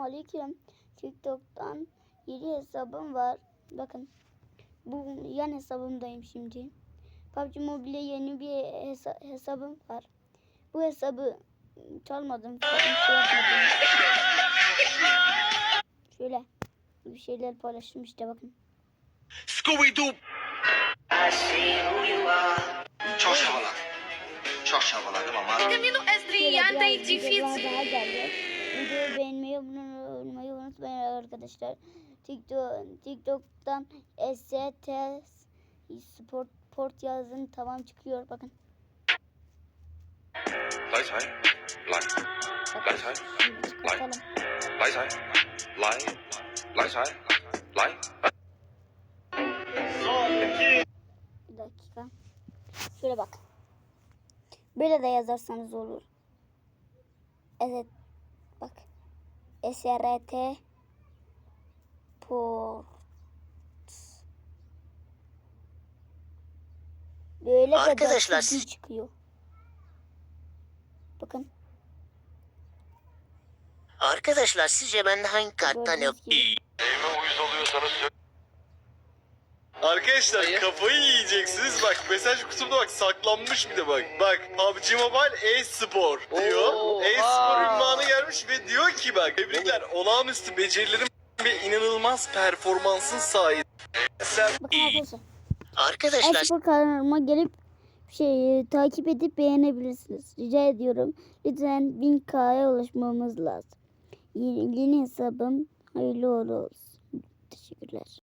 Aleyküm. TikTok'tan yeni hesabım var. Bakın. Bu yan hesabımdayım şimdi. PUBG Mobile yeni bir hesa- hesabım var. Bu hesabı çalmadım. şey yapmadım. Şöyle bir şeyler paylaştım işte bakın. Scooby-Doo. Çok şavalı. Çok şavaladım ama Caminho é brilhante e Videolar difícil. Videoyu beğenmeyi, abone olmayı unutmayın arkadaşlar. TikTok, TikTok'tan ST Sport Port yazın tamam çıkıyor bakın. Şimdi çıkartalım. Lấy thấy. Lấy. Lấy thấy. Lấy. Bir dakika. Şöyle bak. Böyle de yazarsanız olur. Evet. SRT Port. Böyle Arkadaşlar siz- çıkıyor. Bakın. Arkadaşlar sizce ben hangi karttan yok? Gördüğünüz gibi. Arkadaşlar kafayı yiyeceksiniz bak mesaj kutumda bak saklanmış bir de bak. Bak PUBG Mobile e-spor diyor. E-spor ünvanı gelmiş ve diyor ki bak tebrikler olağanüstü becerilerim ve inanılmaz performansın sahibi. Sen Bakın arkadaşlar. Arkadaşlar Espor kanalıma gelip şey takip edip beğenebilirsiniz. Rica ediyorum. Lütfen 1000K'ya ulaşmamız lazım. Yeni, yeni hesabım hayırlı uğurlu olsun. Teşekkürler.